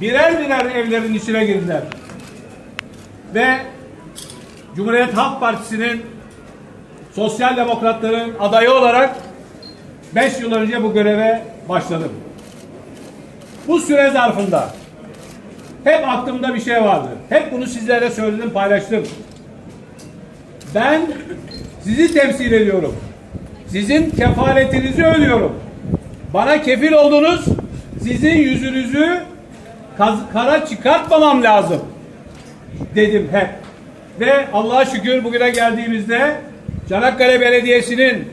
birer birer evlerin içine girdiler. Ve Cumhuriyet Halk Partisi'nin Sosyal Demokratların adayı olarak 5 yıl önce bu göreve başladım. Bu süre zarfında hep aklımda bir şey vardı. Hep bunu sizlere söyledim, paylaştım. Ben sizi temsil ediyorum. Sizin kefaletinizi ödüyorum. Bana kefil oldunuz. Sizin yüzünüzü kara çıkartmamam lazım. Dedim hep. Ve Allah'a şükür bugüne geldiğimizde Çanakkale Belediyesi'nin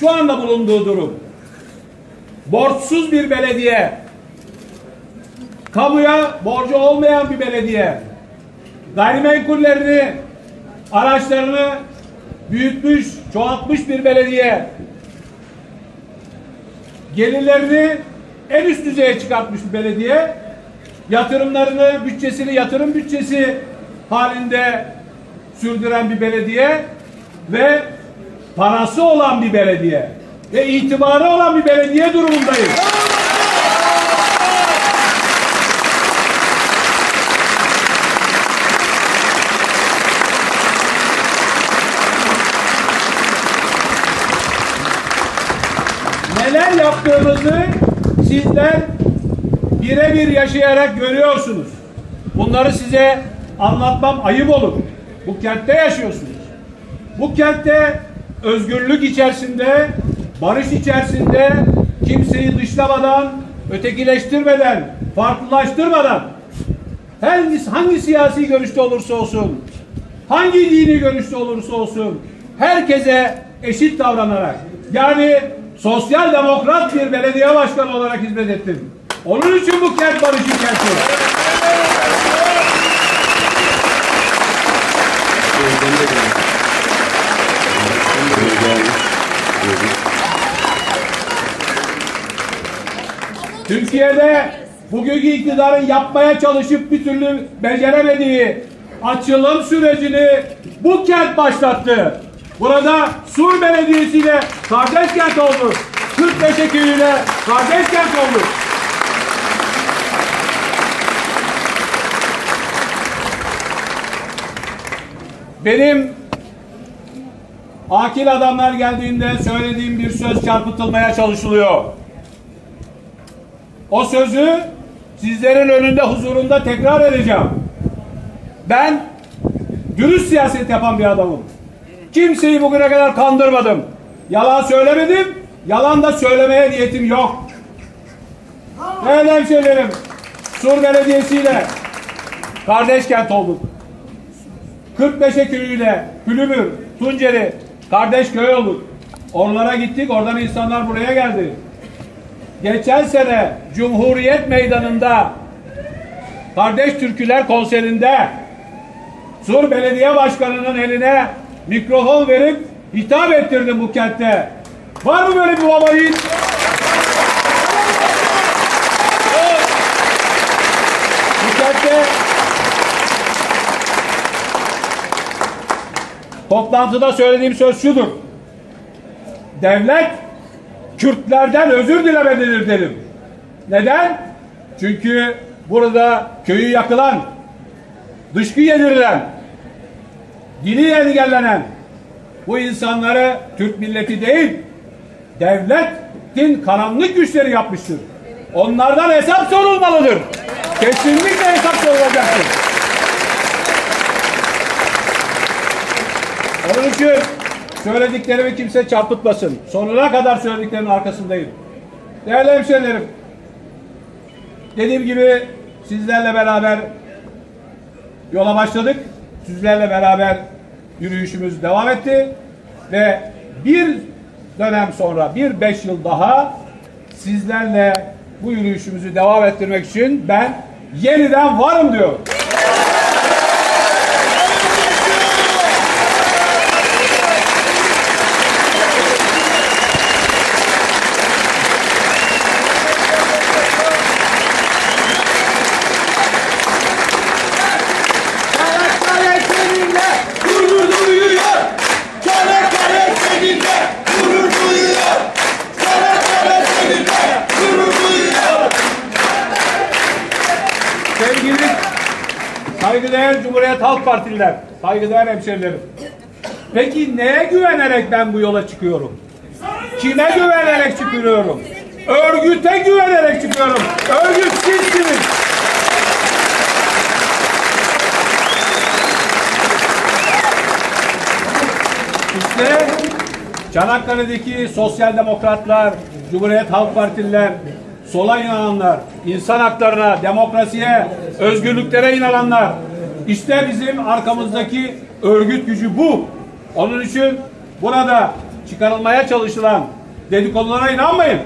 şu anda bulunduğu durum borçsuz bir belediye kamuya borcu olmayan bir belediye gayrimenkullerini araçlarını büyütmüş, çoğaltmış bir belediye gelirlerini en üst düzeye çıkartmış belediye yatırımlarını, bütçesini yatırım bütçesi halinde sürdüren bir belediye ve parası olan bir belediye ve itibarı olan bir belediye durumundayız. Neler yaptığımızı sizler birebir yaşayarak görüyorsunuz. Bunları size anlatmam ayıp olur. Bu kentte yaşıyorsunuz. Bu kentte özgürlük içerisinde, barış içerisinde kimseyi dışlamadan, ötekileştirmeden, farklılaştırmadan hangi, hangi siyasi görüşte olursa olsun, hangi dini görüşte olursa olsun herkese eşit davranarak yani sosyal demokrat bir belediye başkanı olarak hizmet ettim. Onun için bu kent barışı kenti. Türkiye'de bugünkü iktidarın yapmaya çalışıp bir türlü beceremediği açılım sürecini bu kent başlattı. Burada Sur Belediyesi ile kardeş kent oldu. 45 Ekim'iyle kardeş kent oldu. Benim akil adamlar geldiğinde söylediğim bir söz çarpıtılmaya çalışılıyor. O sözü sizlerin önünde huzurunda tekrar edeceğim. Ben dürüst siyaset yapan bir adamım. Kimseyi bugüne kadar kandırmadım. Yalan söylemedim. Yalan da söylemeye niyetim yok. Değerli hemşehrilerim, Sur Belediyesi ile kardeş kent olduk. 45 Ekülü'yle Pülümür, Tunceli kardeş köy olduk. Oralara gittik, oradan insanlar buraya geldi. Geçen sene Cumhuriyet Meydanı'nda Kardeş Türküler konserinde Sur Belediye Başkanı'nın eline mikrofon verip hitap ettirdim bu kentte. Var mı böyle bir baba yiğit? bu kentte toplantıda söylediğim söz şudur. Devlet Kürtlerden özür dilemelidir dedim. Neden? Çünkü burada köyü yakılan, dışkı yedirilen, dini engellenen bu insanları Türk milleti değil, devletin karanlık güçleri yapmıştır. Onlardan hesap sorulmalıdır. Kesinlikle hesap sorulacaktır. Onun için söylediklerimi kimse çarpıtmasın. Sonuna kadar söylediklerimin arkasındayım. Değerli hemşehrilerim, dediğim gibi sizlerle beraber yola başladık. Sizlerle beraber yürüyüşümüz devam etti. Ve bir dönem sonra, bir beş yıl daha sizlerle bu yürüyüşümüzü devam ettirmek için ben yeniden varım diyorum. Saygıdeğer Cumhuriyet Halk Partililer, saygıdeğer hemşerilerim. Peki neye güvenerek ben bu yola çıkıyorum? Kime güvenerek çıkıyorum? Örgüte güvenerek çıkıyorum. Örgüt sizsiniz. İşte Çanakkale'deki sosyal demokratlar, Cumhuriyet Halk Partililer, sola inananlar, insan haklarına, demokrasiye, özgürlüklere inananlar. İşte bizim arkamızdaki örgüt gücü bu. Onun için burada çıkarılmaya çalışılan dedikodulara inanmayın.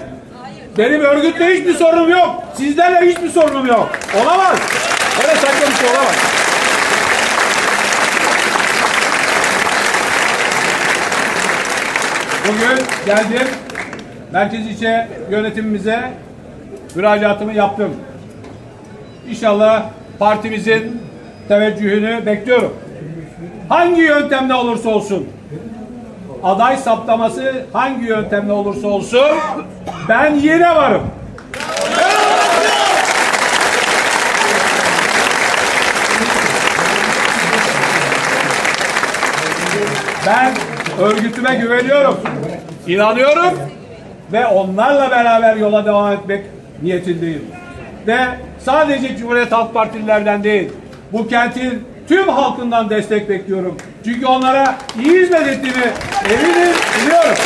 Benim örgütle hiçbir sorunum yok. Sizlerle hiçbir sorunum yok. Olamaz. Öyle saçma bir şey olamaz. Bugün geldim. Merkez İlçe yönetimimize müracaatımı yaptım. İnşallah partimizin teveccühünü bekliyorum. Hangi yöntemle olursa olsun, aday saptaması hangi yöntemle olursa olsun ben yine varım. Ben örgütüme güveniyorum. İnanıyorum ve onlarla beraber yola devam etmek niyetindeyim. Ve sadece Cumhuriyet Halk Partililerden değil, bu kentin tüm halkından destek bekliyorum. Çünkü onlara iyi hizmet ettiğimi eminim, biliyorum.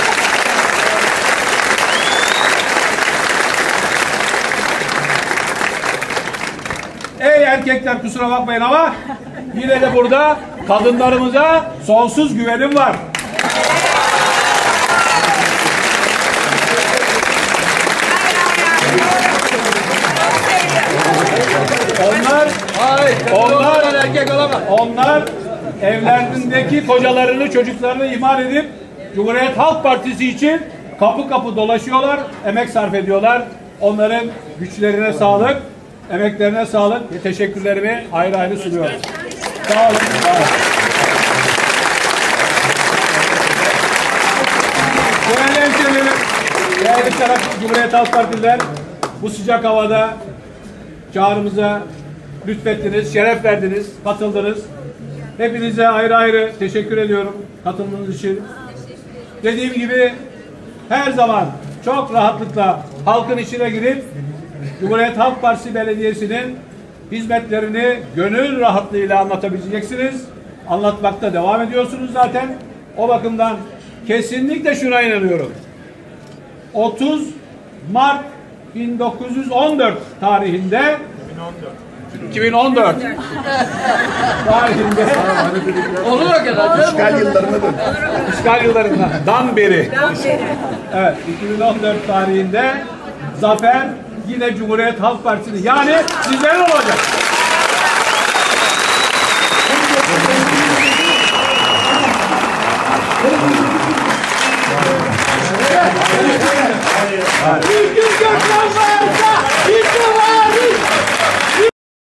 Ey erkekler kusura bakmayın ama yine de burada kadınlarımıza sonsuz güvenim var. Onlar Hayır. Onlar- erkek olamaz. onlar evlerindeki kocalarını, çocuklarını ihmal edip Cumhuriyet Halk Partisi için kapı kapı dolaşıyorlar, emek sarf ediyorlar. Onların güçlerine sağlık, emeklerine sağlık ve teşekkürlerimi ayrı ayrı sunuyorum. Sağ olun. Sağ olun. Değerli taraf Cumhuriyet Halk Partililer, bu sıcak havada çağrımıza lütfettiniz, şeref verdiniz, katıldınız. Hepinize ayrı ayrı teşekkür ediyorum katıldığınız için. Dediğim gibi her zaman çok rahatlıkla halkın içine girip Cumhuriyet Halk Partisi Belediyesi'nin hizmetlerini gönül rahatlığıyla anlatabileceksiniz. Anlatmakta devam ediyorsunuz zaten. O bakımdan kesinlikle şuna inanıyorum. 30 Mart 1914 tarihinde 2014 tarihinde Olur o kadar. İşgal yıllarına dön. işgal yıllarından beri evet 2014 tarihinde zafer yine Cumhuriyet Halk Partisi'nin yani sizlerin olacak. Bir gün gökten varsa, bir